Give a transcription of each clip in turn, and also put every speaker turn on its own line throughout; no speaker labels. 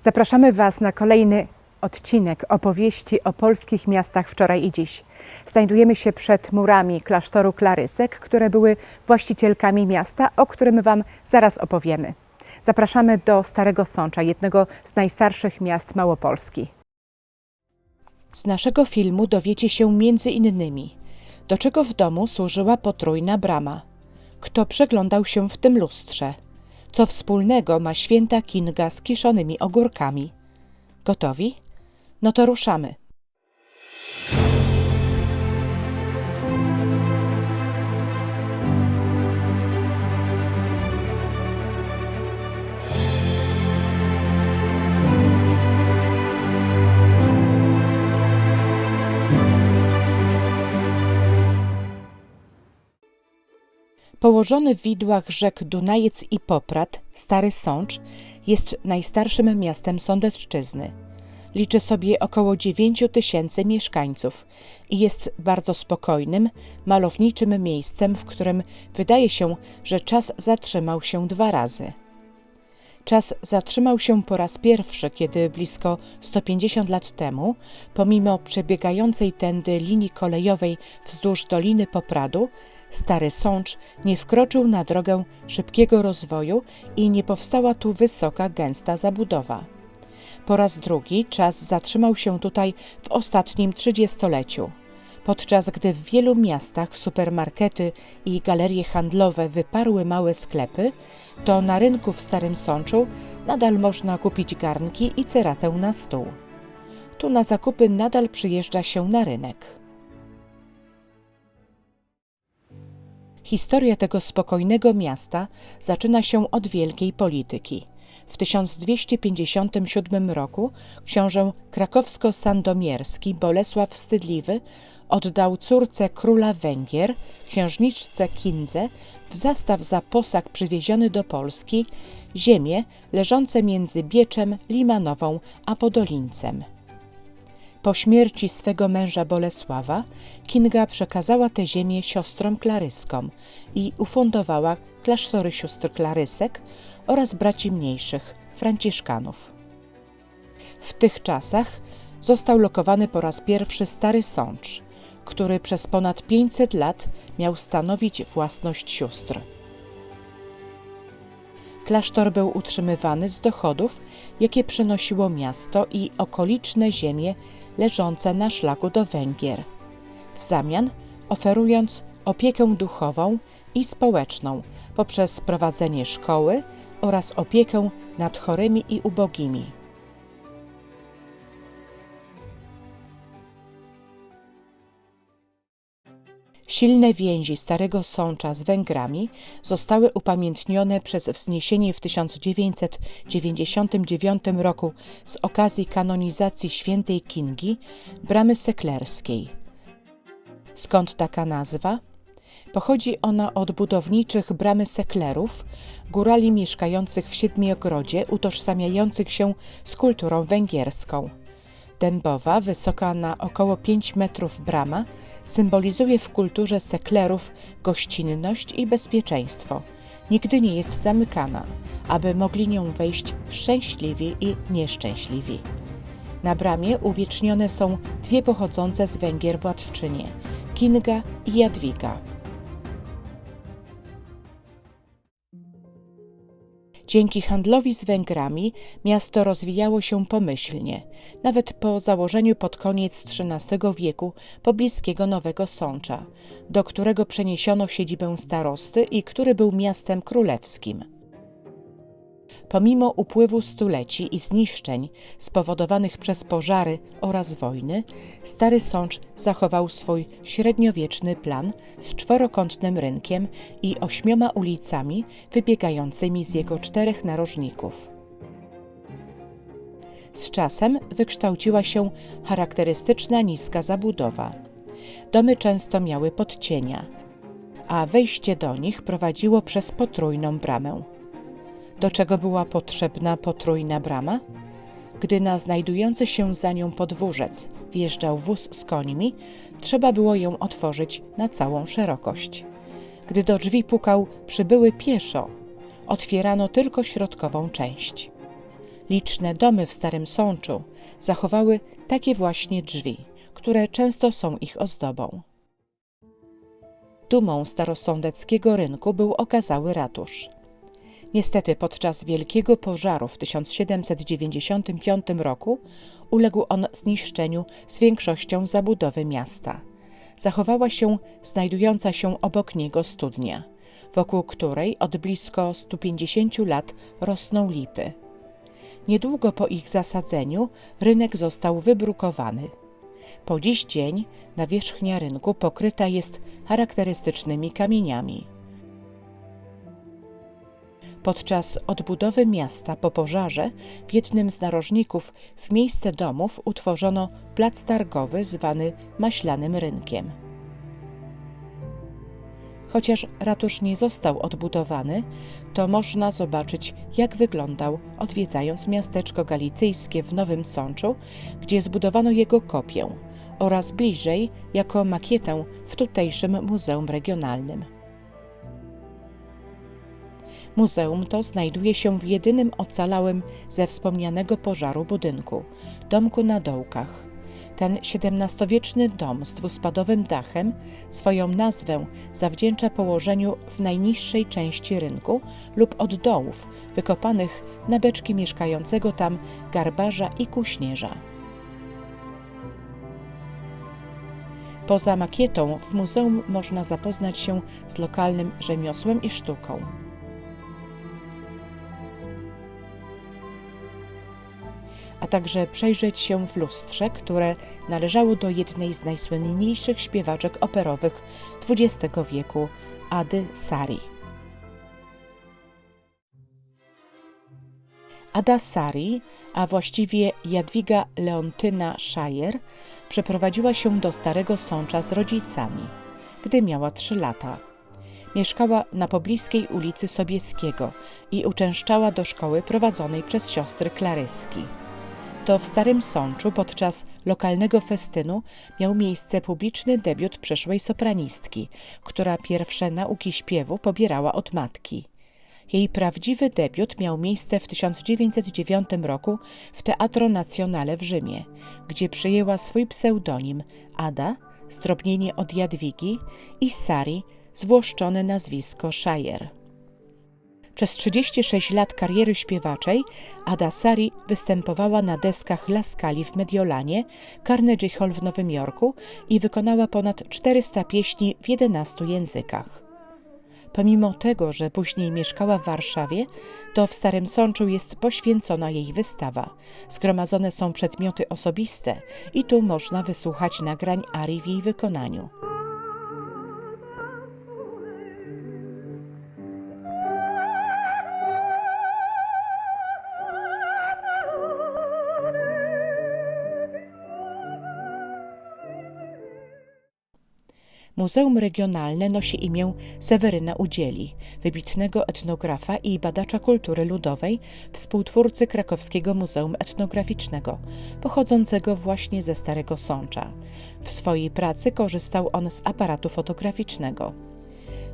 Zapraszamy Was na kolejny odcinek opowieści o polskich miastach wczoraj i dziś. Znajdujemy się przed murami klasztoru Klarysek, które były właścicielkami miasta, o którym Wam zaraz opowiemy. Zapraszamy do Starego Sącza, jednego z najstarszych miast Małopolski. Z naszego filmu dowiecie się między innymi, do czego w domu służyła potrójna brama, kto przeglądał się w tym lustrze, co wspólnego ma święta Kinga z kiszonymi ogórkami. Gotowi? No to ruszamy. Położony w widłach rzek Dunajec i Poprad, Stary Sącz jest najstarszym miastem Sądecczyzny. Liczy sobie około 9 tysięcy mieszkańców i jest bardzo spokojnym, malowniczym miejscem, w którym wydaje się, że czas zatrzymał się dwa razy. Czas zatrzymał się po raz pierwszy, kiedy blisko 150 lat temu, pomimo przebiegającej tędy linii kolejowej wzdłuż Doliny Popradu, Stary Sącz nie wkroczył na drogę szybkiego rozwoju i nie powstała tu wysoka, gęsta zabudowa. Po raz drugi czas zatrzymał się tutaj w ostatnim trzydziestoleciu. Podczas gdy w wielu miastach supermarkety i galerie handlowe wyparły małe sklepy, to na rynku w Starym Sączu nadal można kupić garnki i ceratę na stół. Tu na zakupy nadal przyjeżdża się na rynek. Historia tego spokojnego miasta zaczyna się od wielkiej polityki. W 1257 roku książę krakowsko-sandomierski Bolesław Wstydliwy oddał córce króla Węgier, księżniczce Kindze, w zastaw za posag przywieziony do Polski ziemię leżące między Bieczem, Limanową a Podolińcem. Po śmierci swego męża Bolesława, Kinga przekazała tę ziemię siostrom klaryskom i ufundowała klasztory sióstr klarysek oraz braci mniejszych, franciszkanów. W tych czasach został lokowany po raz pierwszy Stary Sącz, który przez ponad 500 lat miał stanowić własność sióstr. Klasztor był utrzymywany z dochodów, jakie przynosiło miasto i okoliczne ziemie leżące na szlaku do Węgier, w zamian oferując opiekę duchową i społeczną poprzez prowadzenie szkoły oraz opiekę nad chorymi i ubogimi. Silne więzi Starego Sącza z Węgrami zostały upamiętnione przez wzniesienie w 1999 roku z okazji kanonizacji świętej Kingi bramy seklerskiej. Skąd taka nazwa? Pochodzi ona od budowniczych bramy seklerów, górali mieszkających w Siedmiogrodzie, utożsamiających się z kulturą węgierską. Dębowa, wysoka na około 5 metrów brama, symbolizuje w kulturze seklerów gościnność i bezpieczeństwo. Nigdy nie jest zamykana, aby mogli nią wejść szczęśliwi i nieszczęśliwi. Na bramie uwiecznione są dwie pochodzące z Węgier władczynie Kinga i Jadwiga. Dzięki handlowi z Węgrami miasto rozwijało się pomyślnie, nawet po założeniu pod koniec XIII wieku pobliskiego Nowego Sącza, do którego przeniesiono siedzibę starosty i który był miastem królewskim. Pomimo upływu stuleci i zniszczeń spowodowanych przez pożary oraz wojny, Stary Sącz zachował swój średniowieczny plan z czworokątnym rynkiem i ośmioma ulicami wybiegającymi z jego czterech narożników. Z czasem wykształciła się charakterystyczna niska zabudowa. Domy często miały podcienia, a wejście do nich prowadziło przez potrójną bramę do czego była potrzebna potrójna brama? Gdy na znajdujący się za nią podwórzec wjeżdżał wóz z końmi, trzeba było ją otworzyć na całą szerokość. Gdy do drzwi pukał przybyły pieszo, otwierano tylko środkową część. Liczne domy w Starym Sączu zachowały takie właśnie drzwi, które często są ich ozdobą. Dumą starosądeckiego rynku był okazały ratusz. Niestety podczas wielkiego pożaru w 1795 roku uległ on zniszczeniu z większością zabudowy miasta. Zachowała się znajdująca się obok niego studnia, wokół której od blisko 150 lat rosną lipy. Niedługo po ich zasadzeniu rynek został wybrukowany. Po dziś dzień nawierzchnia rynku pokryta jest charakterystycznymi kamieniami. Podczas odbudowy miasta po pożarze w jednym z narożników w miejsce domów utworzono plac targowy zwany Maślanym Rynkiem. Chociaż ratusz nie został odbudowany, to można zobaczyć, jak wyglądał, odwiedzając miasteczko galicyjskie w Nowym Sączu, gdzie zbudowano jego kopię, oraz bliżej jako makietę w tutejszym Muzeum Regionalnym. Muzeum to znajduje się w jedynym ocalałym ze wspomnianego pożaru budynku domku na dołkach. Ten XVII-wieczny dom z dwuspadowym dachem swoją nazwę zawdzięcza położeniu w najniższej części rynku lub od dołów wykopanych na beczki mieszkającego tam garbarza i kuśnierza. Poza makietą w muzeum można zapoznać się z lokalnym rzemiosłem i sztuką. Także przejrzeć się w lustrze, które należało do jednej z najsłynniejszych śpiewaczek operowych XX wieku, Ady Sari. Ada Sari, a właściwie Jadwiga Leontyna Szajer, przeprowadziła się do Starego Sącza z rodzicami, gdy miała trzy lata. Mieszkała na pobliskiej ulicy Sobieskiego i uczęszczała do szkoły prowadzonej przez siostry Klaryski to w Starym Sączu podczas lokalnego festynu miał miejsce publiczny debiut przyszłej sopranistki, która pierwsze nauki śpiewu pobierała od matki. Jej prawdziwy debiut miał miejsce w 1909 roku w Teatro Nazionale w Rzymie, gdzie przyjęła swój pseudonim Ada, zdrobnienie od Jadwigi, i Sari, zwłoszczone nazwisko Shire. Przez 36 lat kariery śpiewaczej Ada Sari występowała na deskach Laskali w Mediolanie, Carnegie Hall w Nowym Jorku i wykonała ponad 400 pieśni w 11 językach. Pomimo tego, że później mieszkała w Warszawie, to w Starym Sączu jest poświęcona jej wystawa. Zgromadzone są przedmioty osobiste i tu można wysłuchać nagrań arii w jej wykonaniu. Muzeum Regionalne nosi imię Seweryna Udzieli, wybitnego etnografa i badacza kultury ludowej, współtwórcy Krakowskiego Muzeum Etnograficznego, pochodzącego właśnie ze Starego Sącza. W swojej pracy korzystał on z aparatu fotograficznego.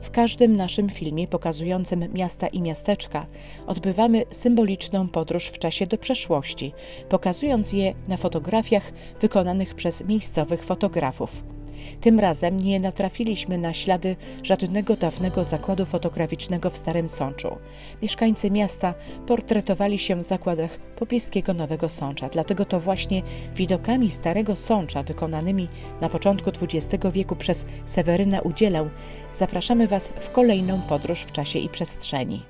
W każdym naszym filmie pokazującym miasta i miasteczka odbywamy symboliczną podróż w czasie do przeszłości, pokazując je na fotografiach wykonanych przez miejscowych fotografów. Tym razem nie natrafiliśmy na ślady żadnego dawnego zakładu fotograficznego w Starym Sączu. Mieszkańcy miasta portretowali się w zakładach pobliskiego Nowego Sącza, dlatego to właśnie widokami Starego Sącza wykonanymi na początku XX wieku przez Seweryna Udzielę zapraszamy Was w kolejną podróż w czasie i przestrzeni.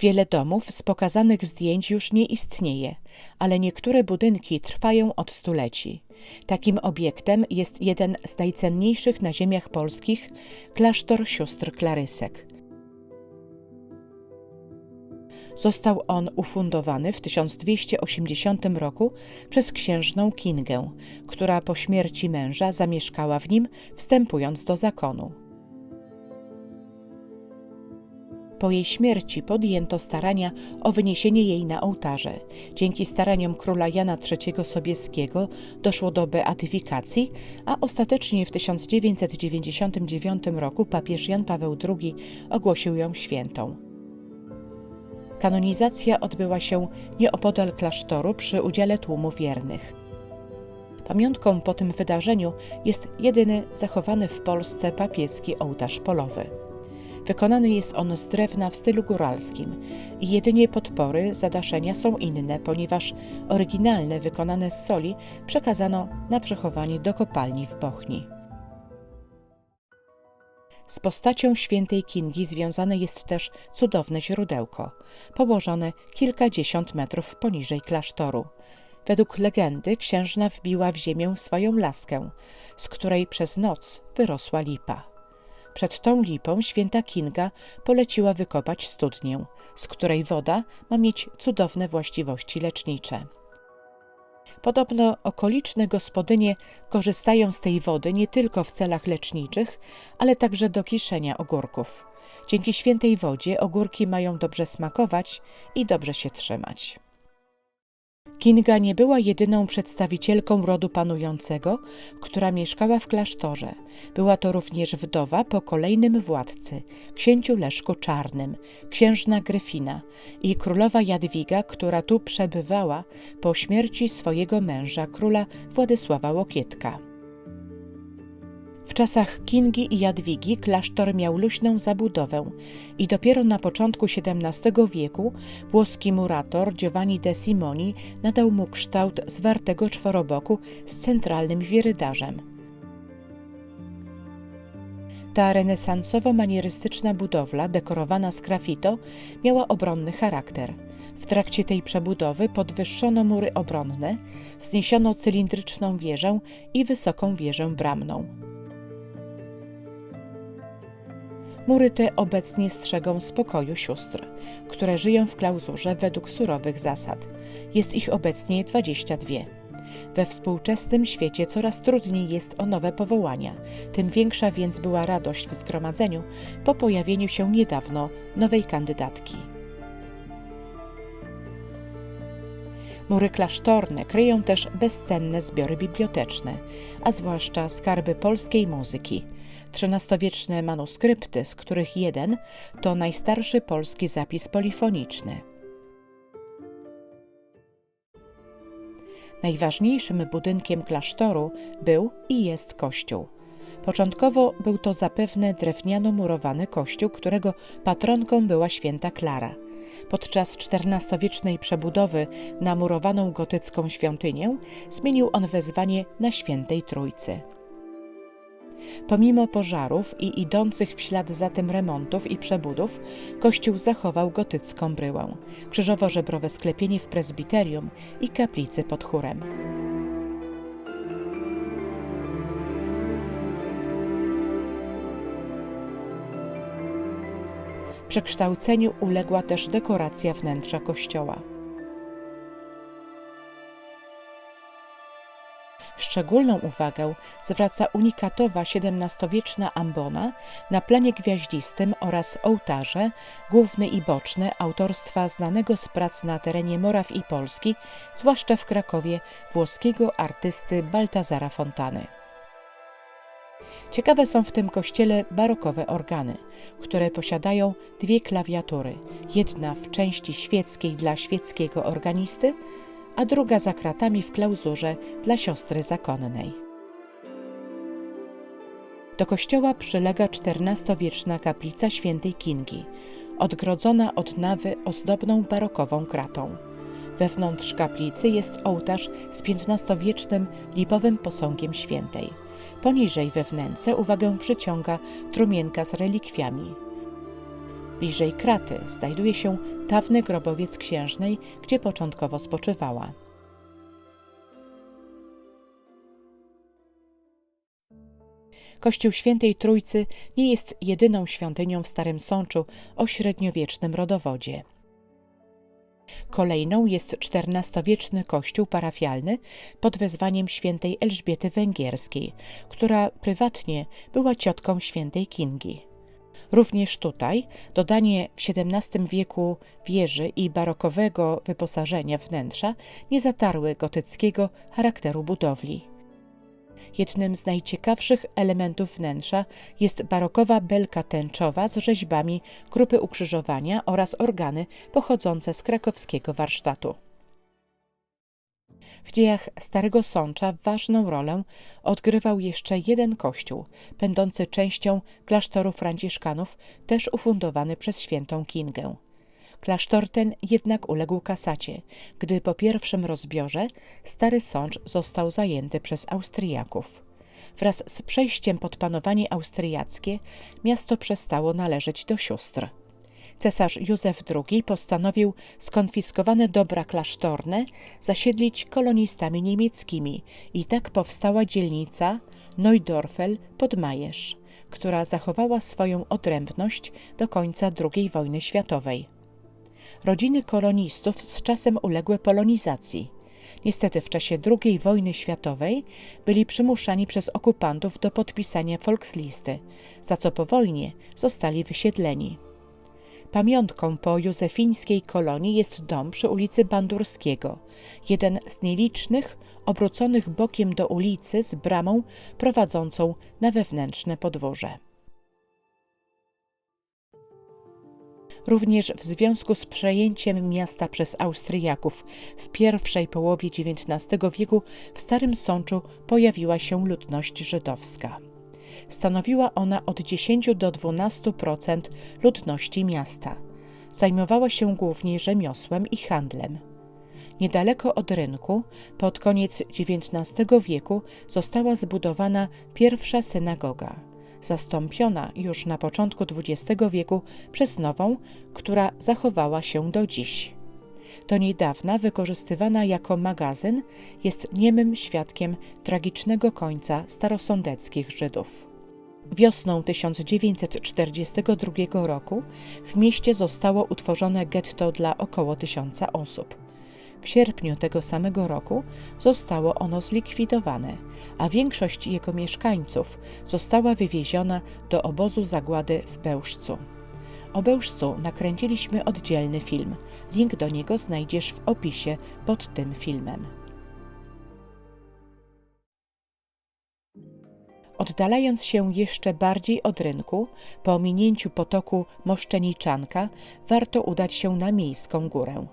Wiele domów z pokazanych zdjęć już nie istnieje, ale niektóre budynki trwają od stuleci. Takim obiektem jest jeden z najcenniejszych na ziemiach polskich klasztor sióstr Klarysek. Został on ufundowany w 1280 roku przez księżną Kingę, która po śmierci męża zamieszkała w nim, wstępując do zakonu. Po jej śmierci podjęto starania o wyniesienie jej na ołtarze. Dzięki staraniom króla Jana III Sobieskiego doszło do beatyfikacji, a ostatecznie w 1999 roku papież Jan Paweł II ogłosił ją świętą. Kanonizacja odbyła się nieopodal klasztoru przy udziale tłumu wiernych. Pamiątką po tym wydarzeniu jest jedyny zachowany w Polsce papieski ołtarz polowy. Wykonany jest on z drewna w stylu góralskim i jedynie podpory zadaszenia są inne, ponieważ oryginalne wykonane z soli przekazano na przechowanie do kopalni w Bochni. Z postacią świętej Kingi związane jest też cudowne źródełko, położone kilkadziesiąt metrów poniżej klasztoru. Według legendy księżna wbiła w ziemię swoją laskę, z której przez noc wyrosła lipa. Przed tą lipą święta Kinga poleciła wykopać studnię, z której woda ma mieć cudowne właściwości lecznicze. Podobno okoliczne gospodynie korzystają z tej wody nie tylko w celach leczniczych, ale także do kiszenia ogórków. Dzięki świętej wodzie ogórki mają dobrze smakować i dobrze się trzymać. Kinga nie była jedyną przedstawicielką rodu panującego, która mieszkała w klasztorze. Była to również wdowa po kolejnym władcy, księciu Leszku Czarnym, księżna Gryfina i królowa Jadwiga, która tu przebywała po śmierci swojego męża, króla Władysława Łokietka. W czasach Kingi i Jadwigi klasztor miał luźną zabudowę i dopiero na początku XVII wieku włoski murator Giovanni de Simoni nadał mu kształt zwartego czworoboku z centralnym wirydarzem. Ta renesansowo-manierystyczna budowla, dekorowana z grafito, miała obronny charakter. W trakcie tej przebudowy podwyższono mury obronne, wzniesiono cylindryczną wieżę i wysoką wieżę bramną. Mury te obecnie strzegą spokoju sióstr, które żyją w klauzurze według surowych zasad. Jest ich obecnie 22. We współczesnym świecie coraz trudniej jest o nowe powołania, tym większa więc była radość w zgromadzeniu po pojawieniu się niedawno nowej kandydatki. Mury klasztorne kryją też bezcenne zbiory biblioteczne, a zwłaszcza skarby polskiej muzyki. XIII-wieczne manuskrypty, z których jeden to najstarszy polski zapis polifoniczny. Najważniejszym budynkiem klasztoru był i jest kościół. Początkowo był to zapewne drewniano-murowany kościół, którego patronką była święta Klara. Podczas XIV-wiecznej przebudowy na murowaną gotycką świątynię zmienił on wezwanie na Świętej Trójcy. Pomimo pożarów i idących w ślad za tym remontów i przebudów, kościół zachował gotycką bryłę, krzyżowo-żebrowe sklepienie w prezbiterium i kaplicę pod chórem. Przekształceniu uległa też dekoracja wnętrza kościoła. Szczególną uwagę zwraca unikatowa XVII-wieczna ambona na planie gwiaździstym oraz ołtarze, główny i boczny, autorstwa znanego z prac na terenie Moraw i Polski, zwłaszcza w Krakowie, włoskiego artysty Baltazara Fontany. Ciekawe są w tym kościele barokowe organy, które posiadają dwie klawiatury. Jedna w części świeckiej dla świeckiego organisty, a druga za kratami w klauzurze dla siostry zakonnej. Do kościoła przylega XIV-wieczna kaplica świętej Kingi, odgrodzona od nawy ozdobną barokową kratą. Wewnątrz kaplicy jest ołtarz z XV-wiecznym lipowym posągiem świętej. Poniżej we wnęce uwagę przyciąga trumienka z relikwiami. Bliżej kraty znajduje się dawny grobowiec księżnej, gdzie początkowo spoczywała. Kościół Świętej Trójcy nie jest jedyną świątynią w Starym Sączu o średniowiecznym rodowodzie. Kolejną jest XIV-wieczny kościół parafialny pod wezwaniem świętej Elżbiety Węgierskiej, która prywatnie była ciotką świętej Kingi. Również tutaj dodanie w XVII wieku wieży i barokowego wyposażenia wnętrza nie zatarły gotyckiego charakteru budowli. Jednym z najciekawszych elementów wnętrza jest barokowa belka tęczowa z rzeźbami grupy ukrzyżowania oraz organy pochodzące z krakowskiego warsztatu. W dziejach Starego Sącza ważną rolę odgrywał jeszcze jeden kościół, będący częścią klasztoru franciszkanów, też ufundowany przez świętą Kingę. Klasztor ten jednak uległ kasacie, gdy po pierwszym rozbiorze Stary Sącz został zajęty przez Austriaków. Wraz z przejściem pod panowanie austriackie miasto przestało należeć do sióstr. Cesarz Józef II postanowił skonfiskowane dobra klasztorne zasiedlić kolonistami niemieckimi i tak powstała dzielnica Neudorfel pod Majerz, która zachowała swoją odrębność do końca II wojny światowej. Rodziny kolonistów z czasem uległy polonizacji. Niestety w czasie II wojny światowej byli przymuszani przez okupantów do podpisania Volkslisty, za co po wojnie zostali wysiedleni. Pamiątką po józefińskiej kolonii jest dom przy ulicy Bandurskiego, jeden z nielicznych obróconych bokiem do ulicy z bramą prowadzącą na wewnętrzne podwórze. Również w związku z przejęciem miasta przez Austriaków w pierwszej połowie XIX wieku w Starym Sączu pojawiła się ludność żydowska. Stanowiła ona od 10 do 12% ludności miasta. Zajmowała się głównie rzemiosłem i handlem. Niedaleko od rynku, pod koniec XIX wieku, została zbudowana pierwsza synagoga zastąpiona już na początku XX wieku przez nową, która zachowała się do dziś. Do niedawna wykorzystywana jako magazyn, jest niemym świadkiem tragicznego końca starosądeckich Żydów. Wiosną 1942 roku w mieście zostało utworzone getto dla około tysiąca osób. W sierpniu tego samego roku zostało ono zlikwidowane, a większość jego mieszkańców została wywieziona do obozu zagłady w Bełżcu. O Bełżcu nakręciliśmy oddzielny film. Link do niego znajdziesz w opisie pod tym filmem. Oddalając się jeszcze bardziej od rynku, po minięciu potoku Moszczeniczanka, warto udać się na Miejską Górę.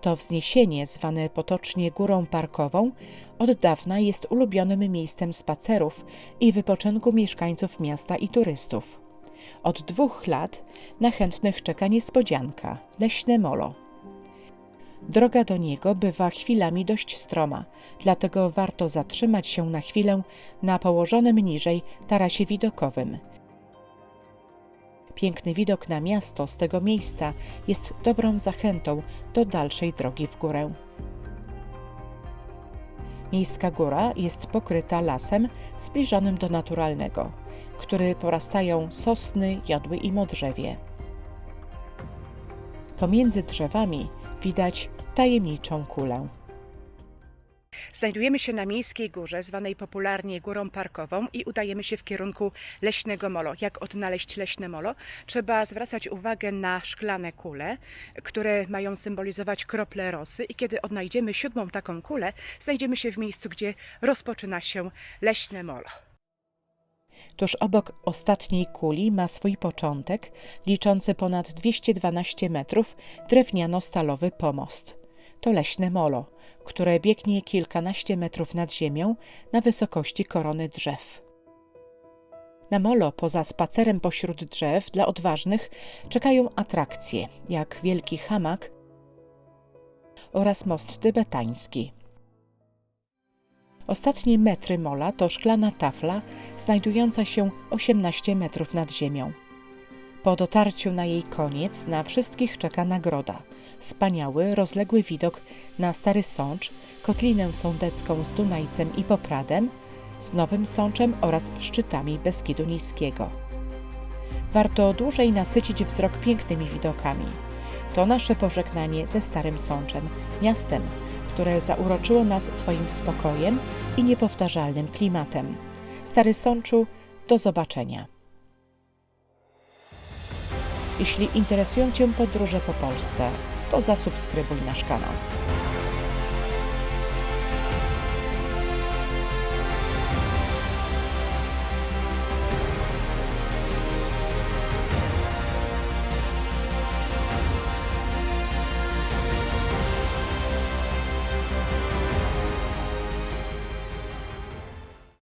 To wzniesienie, zwane potocznie Górą Parkową, od dawna jest ulubionym miejscem spacerów i wypoczynku mieszkańców miasta i turystów. Od dwóch lat na chętnych czeka niespodzianka leśne molo. Droga do niego bywa chwilami dość stroma, dlatego warto zatrzymać się na chwilę na położonym niżej tarasie widokowym – Piękny widok na miasto z tego miejsca jest dobrą zachętą do dalszej drogi w górę. Miejska góra jest pokryta lasem zbliżonym do naturalnego, który porastają sosny, jodły i modrzewie. Pomiędzy drzewami widać tajemniczą kulę. Znajdujemy się na Miejskiej Górze, zwanej popularnie Górą Parkową i udajemy się w kierunku Leśnego Molo. Jak odnaleźć Leśne Molo? Trzeba zwracać uwagę na szklane kule, które mają symbolizować krople rosy i kiedy odnajdziemy siódmą taką kulę, znajdziemy się w miejscu, gdzie rozpoczyna się Leśne Molo. Tuż obok ostatniej kuli ma swój początek, liczący ponad 212 metrów, drewniano-stalowy pomost. To leśne molo, które biegnie kilkanaście metrów nad ziemią na wysokości korony drzew. Na molo, poza spacerem pośród drzew, dla odważnych czekają atrakcje, jak wielki hamak oraz most tybetański. Ostatnie metry mola to szklana tafla znajdująca się 18 metrów nad ziemią. Po dotarciu na jej koniec na wszystkich czeka nagroda. Wspaniały, rozległy widok na Stary Sącz, Kotlinę Sądecką z Dunajcem i Popradem, z Nowym Sączem oraz szczytami Beskidu Niskiego. Warto dłużej nasycić wzrok pięknymi widokami. To nasze pożegnanie ze Starym Sączem, miastem, które zauroczyło nas swoim spokojem i niepowtarzalnym klimatem. Stary Sączu, do zobaczenia. Jeśli interesują Cię podróże po Polsce, to zasubskrybuj nasz kanał.